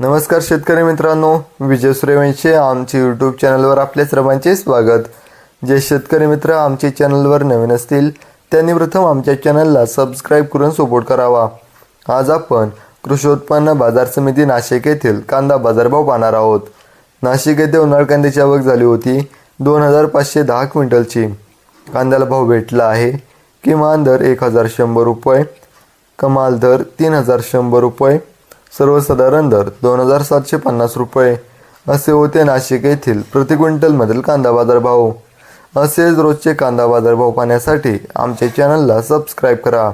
नमस्कार शेतकरी मित्रांनो विजय सूर्यवंशी आमच्या यूट्यूब चॅनलवर आपल्या सर्वांचे स्वागत. जे शेतकरी मित्र आमच्या चॅनलवर नवीन असतील त्यांनी प्रथम आमच्या चॅनलला सबस्क्राईब करून सपोर्ट करावा. आज आपण कृषी उत्पन्न बाजार समिती नाशिक येथील कांदा बाजारभाव पाहणार आहोत. नाशिक येथे उन्हाळ कांद्याची आवक झाली होती दोन हजार पाचशे दहा क्विंटलची. कांद्याला भाव भेटला आहे किमान दर एक हजार शंभर रुपये कमाल दर तीन हजार शंभर रुपये सर्वसाधारण दर दोन हजार सातशे पन्नास रुपये. असे होते नाशिक येथील प्रति क्विंटलमधील कांदा बाजार भाव. असेच रोजचे कांदा बाजार भाव पाहण्यासाठी आमच्या चॅनलला सबस्क्राईब करा.